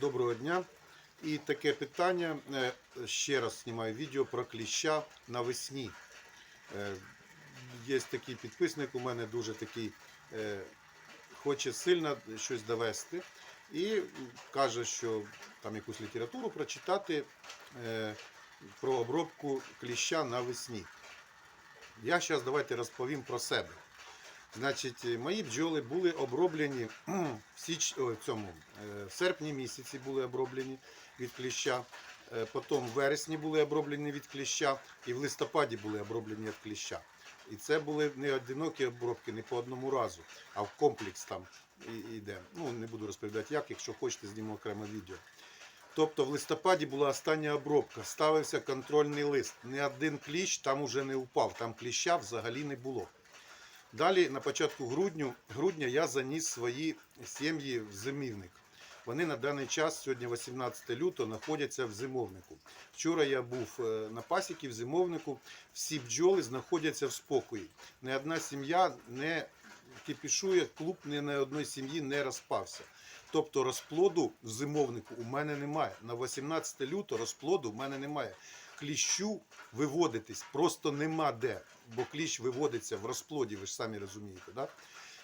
Доброго дня. І таке питання. е, Ще раз знімаю відео про кліща навесні. Е, Є такий підписник у мене дуже такий, е, хоче сильно щось довести. І каже, що там якусь літературу прочитати про обробку кліща навесні. Я зараз давайте розповім про себе. Значить, е, мої бджоли були оброблені в, січ... о, цьому е, в серпні місяці були оброблені від кліща. е, Потім в вересні були оброблені від кліща, і в листопаді були оброблені від кліща. І це були не одинокі обробки, не по одному разу, а в комплекс там йде. Ну, не буду розповідати як, якщо хочете, зніму окреме відео. Тобто в листопаді була остання обробка, ставився контрольний лист. Ні один кліщ там уже не упав, там кліща взагалі не було. Далі на початку грудню, грудня я заніс свої сім'ї в зимівник. Вони на даний час, сьогодні 18 лютого, знаходяться в зимовнику. Вчора я був е, на пасіки в зимовнику, всі бджоли знаходяться в спокої. Ні одна сім'я не кипішує, клуб ні на одної сім'ї не розпався. Тобто розплоду в зимовнику у мене немає. На 18 лютого розплоду в мене немає. Кліщу виводитись просто нема де, бо кліщ виводиться в розплоді, ви ж самі розумієте. Да?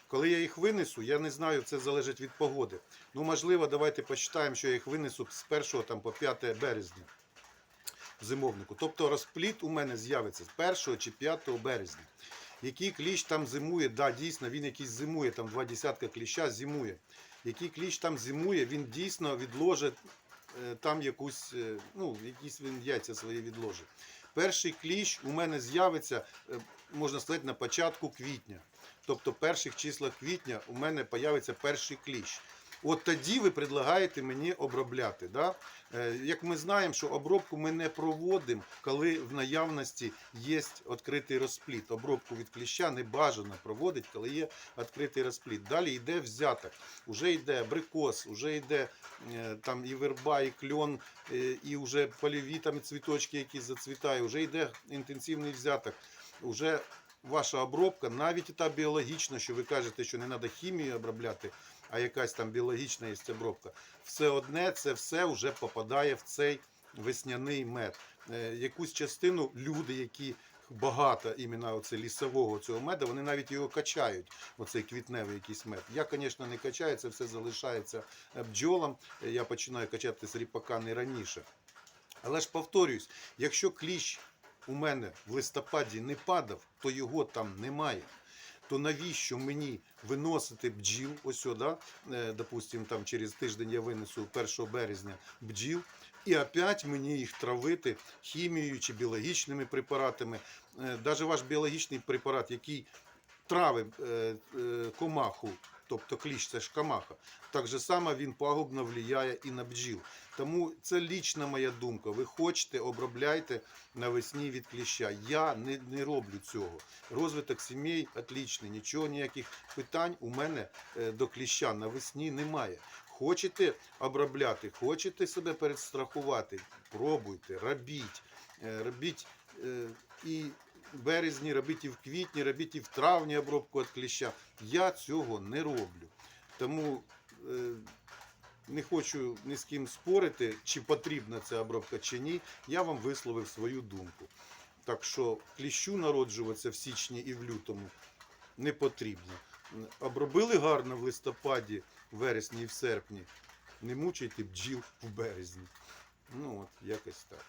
Коли я їх винесу, я не знаю, це залежить від погоди. Ну, можливо, давайте почитаємо, що я їх винесу з 1 там, по 5 березня в зимовнику. Тобто розпліт у мене з'явиться з 1 чи 5 березня. Який кліщ там зимує, да, дійсно, він якийсь зимує, там два десятка кліща зимує. Який кліщ там зимує, він дійсно відложить е, там якусь, е, ну, якісь він яйця свої відложить. Перший кліщ у мене з'явиться, е, можна сказати, на початку квітня. Тобто перших числах квітня у мене з'явиться перший кліщ. От тоді ви предлагаєте мені обробляти. Да? Е, Як ми знаємо, що обробку ми не проводимо, коли в наявності є відкритий розпліт. Обробку від кліща не бажано проводити, коли є відкритий розпліт. Далі йде взяток. Уже йде абрикос, уже йде е, там і верба, і кльон, е, і вже польові там цвіточки, які зацвітають, вже йде інтенсивний взяток. Уже ваша обробка, навіть та біологічна, що ви кажете, що не треба хімію обробляти, а якась там біологічна є обробка, все одне це все вже попадає в цей весняний мед. Е, Якусь частину люди, які багато іменно оце лісового цього меду, вони навіть його качають, оцей квітневий якийсь мед. Я, звісно, не качаю, це все залишається е, бджолам. Е, Я починаю качати з ріпака не раніше. Але ж повторюсь, якщо кліщ у мене в листопаді не падав, то його там немає. То навіщо мені виносити бджіл? Ось сюди, допустимо, там через тиждень я винесу 1 березня бджіл, і опять мені їх травити хімією чи біологічними препаратами. Навіть ваш біологічний препарат, який травить е, е, комаху, тобто кліщ, це ж комаха, так же само він пагубно впливає і на бджіл. Тому це лічна моя думка. Ви хочете, обробляйте навесні від кліща. Я не, не роблю цього. Розвиток сімей отлічний, нічого, ніяких питань у мене е, до кліща навесні немає. Хочете обробляти, хочете себе перестрахувати, пробуйте, робіть. Е, Робіть е, і березні, робіть і в квітні, робіть і в травні обробку від кліща. Я цього не роблю. Тому е, не хочу ні з ким спорити, чи потрібна ця обробка, чи ні. Я вам висловив свою думку. Так що кліщу народжуватися в січні і в лютому не потрібно. Обробили гарно в листопаді, вересні і в серпні. Не мучайте бджіл в березні. Ну от, якось так.